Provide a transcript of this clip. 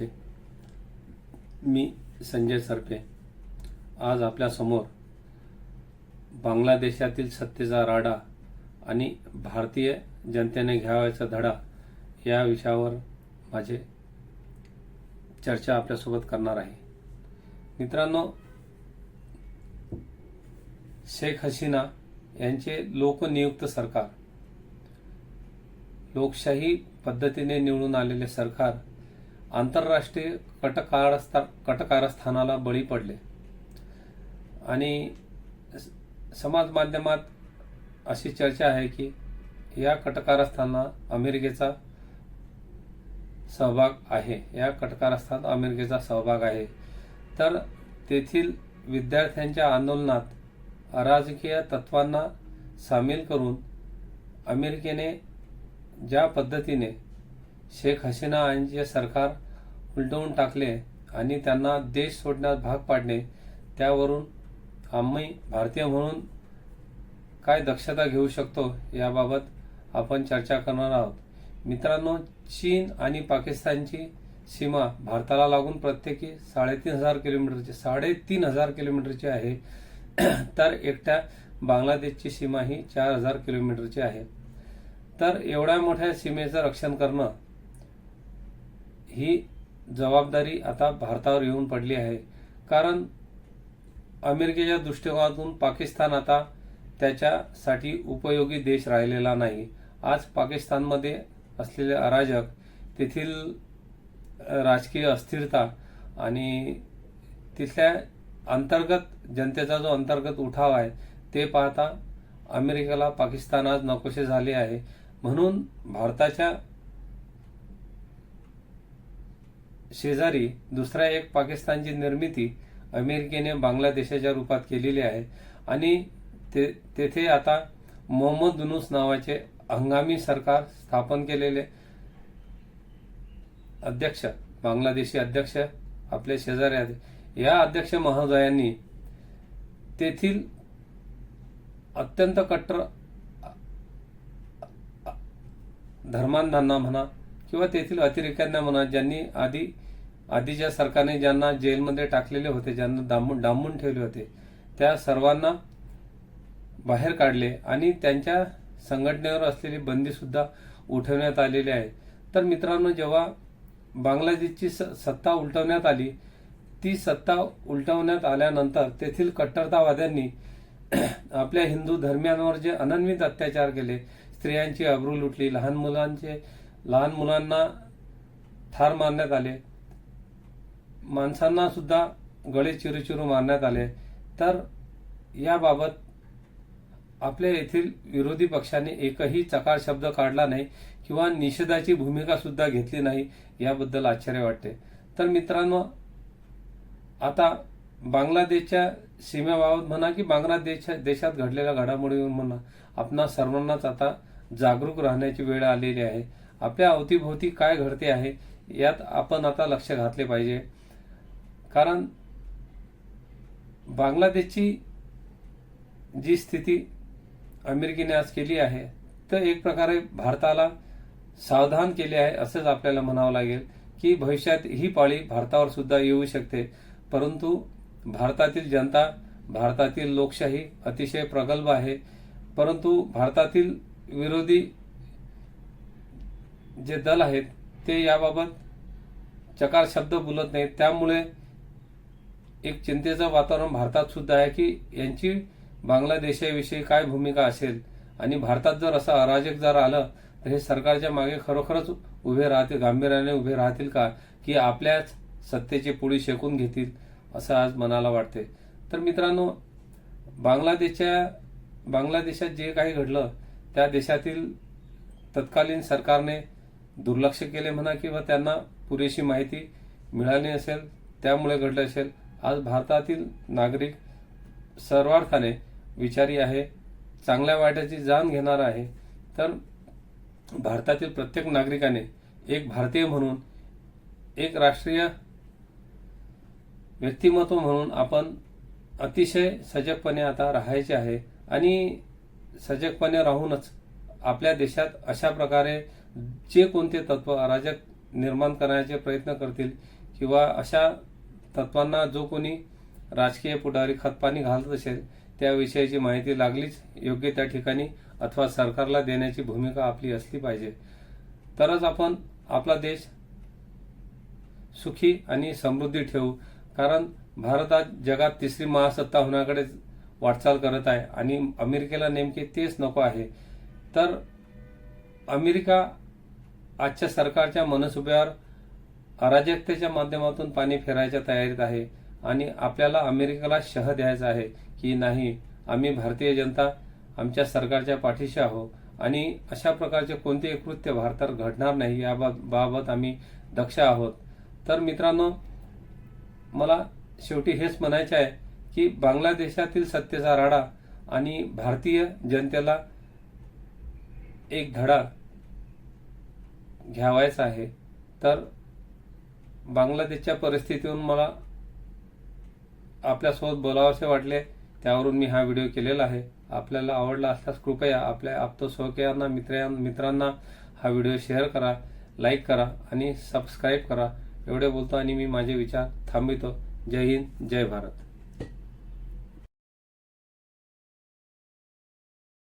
नमस्ते मी संजय सरपे आज आपल्यासमोर बांगलादेशातील सत्तेचा राडा आणि भारतीय जनतेने घ्यावायचा धडा या विषयावर माझे चर्चा आपल्यासोबत करणार आहे. मित्रांनो शेख हसीना यांचे लोकनियुक्त सरकार लोकशाही पद्धतीने निवडून आलेले सरकार आंतरराष्ट्रीय कटकारस्था कटकारस्थानाला बळी पडले. आणि स- समाज माध्यमात अशी चर्चा आहे की या कटकारस्थाना अमेरिकेचा सहभाग आहे. या कटकारस्थान अमेरिकेचा सहभाग आहे. तर तेथील विद्यार्थ्यांच्या आंदोलनात अराजकीय तत्वांना सामील करून अमेरिकेने ज्या पद्धतीने शेख हसीना यांचे सरकार उलटवून टाकले आणि त्यांना देश सोडण्यास भाग पाडणे त्यावरून आम्ही भारतीय म्हणून काय दक्षता घेऊ शकतो याबाबत आपण चर्चा करणार आहोत. मित्रांनो चीन आणि पाकिस्तानची सीमा भारताला लागून प्रत्येकी साडेतीन हजार किलोमीटरची साडेतीन हजार किलोमीटरची आहे. तर एकट्या बांगलादेशची सीमा ही चार हजार किलोमीटरची आहे. तर एवढ्या मोठ्या सीमेचं रक्षण करणं ही जबाबदारी आता भारतावर येऊन पडली आहे. कारण अमेरिकेच्या दृष्टिकोनातून पाकिस्तान आता त्याच्यासाठी उपयोगी देश राहिलेला नाही. आज पाकिस्तानमध्ये असलेले अराजक तेथील राजकीय अस्थिरता आणि तिथल्या अंतर्गत जनतेचा जो अंतर्गत उठाव आहे ते पाहता अमेरिकेला पाकिस्तान आज नकोसे झाले आहे. म्हणून भारताच्या शेजारी दुसऱ्या एक पाकिस्तानची निर्मिती अमेरिकेने बांगलादेशाच्या रूपात केलेली आहे. आणि ते तेथे आता मोहम्मद युनूस नावाचे हंगामी सरकार स्थापन केलेले अध्यक्ष बांगलादेशी अध्यक्ष आपले शेजारी आहेत. या अध्यक्ष महोदयांनी तेथील अत्यंत कट्टर धर्मांधांना म्हणा किंवा तेथील अतिरेक्यांना म्हणा ज्यांनी आधी आधीच्या सरकारने ज्यांना जेलमध्ये टाकलेले होते ज्यांना डांबून डांबून ठेवले होते त्या सर्वांना बाहेर काढले आणि त्यांच्या संघटनेवर असलेली बंदीसुद्धा उठवण्यात आलेली आहे. तर मित्रांनो जेव्हा बांगलादेशची स- सत्ता उलटवण्यात आली ती सत्ता उलटवण्यात आल्यानंतर तेथील कट्टरतावाद्यांनी आपल्या हिंदू धर्मियांवर जे अनन्वित अत्याचार केले स्त्रियांची अब्रू लुटली लहान मुलांचे लहान मुलांना ठार मारण्यात आले. माणसांना सुद्धा गळे चिरूचिरू मारण्यात आले. तर याबाबत आपल्या येथील विरोधी पक्षाने एकही चकार शब्द काढला नाही किंवा निषेधाची भूमिका सुद्धा घेतली नाही याबद्दल आश्चर्य वाटते. तर मित्रांनो आता बांगलादेशच्या सीमेबाबत म्हणा की बांगलादेश देशात घडलेल्या घडामोडीवर म्हणा आपणा सर्वांनाच आता जागरूक राहण्याची वेळ आलेली आहे. आपल्या अवतीभोवती काय घडते आहे यात आपण आता लक्ष घातले पाहिजे. कारण बांगलादेशची जी स्थिती अमेरिकेने आज केली आहे तर एक प्रकारे भारताला सावधान केले आहे असंच आपल्याला म्हणावं लागेल की भविष्यात ही पाळी भारतावर सुद्धा येऊ शकते. परंतु भारतातील जनता भारतातील लोकशाही अतिशय प्रगल्भ आहे. परंतु भारतातील विरोधी जे दल आहेत ते याबाबत चकार शब्द बोलत नाहीत. त्यामुळे एक चिंतेचं वातावरण भारतात सुद्धा आहे की यांची बांगलादेशाविषयी काय भूमिका असेल? आणि भारतात जर असं अराजक जर आलं तर हे सरकारच्या मागे खरोखरच उभे राहतील गांभीर्याने उभे राहतील का? की आपल्याच सत्तेची पुळी शेकून घेतील असं आज मनाला वाटते तर मित्रांनो बांगलादेशच्या बांगलादेशात जे काही घडलं त्या देशातील तत्कालीन सरकारने दुर्लक्ष केले म्हणा किंवा त्यांना पुरेशी माहिती मिळाली नसेल त्यामुळे घडलं असेल. आज भारतातील नागरिक सर्वार्थाने विचारी आहे चांगल्या वाट्याची जाण घेणार आहे. तर भारतातील प्रत्येक नागरिकाने एक भारतीय म्हणून एक राष्ट्रीय व्यक्तिमत्व म्हणून आपण अतिशय सजगपणे आता राहायचे आहे. आणि सजगपणे राहूनच आपल्या देशात अशा प्रकारे जे कोणते तत्व अराजक निर्माण करण्याचे प्रयत्न करतील किंवा अशा तत्वांना जो कोणी राजकीय पुढारी खतपाणी घालत असेल त्याविषयीची माहिती लागलीच योग्य त्या ठिकाणी अथवा सरकारला देण्याची भूमिका आपली असली पाहिजे. तरच आपण आपला देश सुखी आणि समृद्धी ठेवू. कारण भारत आज जगात तिसरी महासत्ता होण्याकडे वाटचाल करत आहे आणि अमेरिकेला नेमके तेच नको आहे. तर अमेरिका आजच्या सरकारच्या मनसुब्यावर अराजकतेच्या माध्यमातून पाणी फेरायच्या तयारीत आहे आणि आपल्याला अमेरिकेला शह द्यायचा आहे की नाही आम्ही भारतीय जनता आमच्या सरकारच्या पाठीशी आहो आणि अशा प्रकारचे कोणतेही कृत्य भारतात घडणार नाही याबाबत बाबत आम्ही दक्ष आहोत. तर मित्रांनो मला शेवटी हेच म्हणायचे आहे की बांगलादेशातील सत्तेचा राडा आणि भारतीय जनतेला एक धडा घ्यावायचा आहे. तर बांगलादेशच्या परिस्थितीतून मला आपल्यासोबत बोलावसे वाटले. त्यावरून मी हा व्हिडिओ केलेला आहे. आपल्याला आवडला असल्यास कृपया आपल्या आप्तसोहक्यांना मित्र मित्रांना हा व्हिडिओ शेअर करा लाईक करा आणि सबस्क्राईब करा. एवढे बोलतो आणि मी माझे विचार थांबितो जय हिंद जय भारत.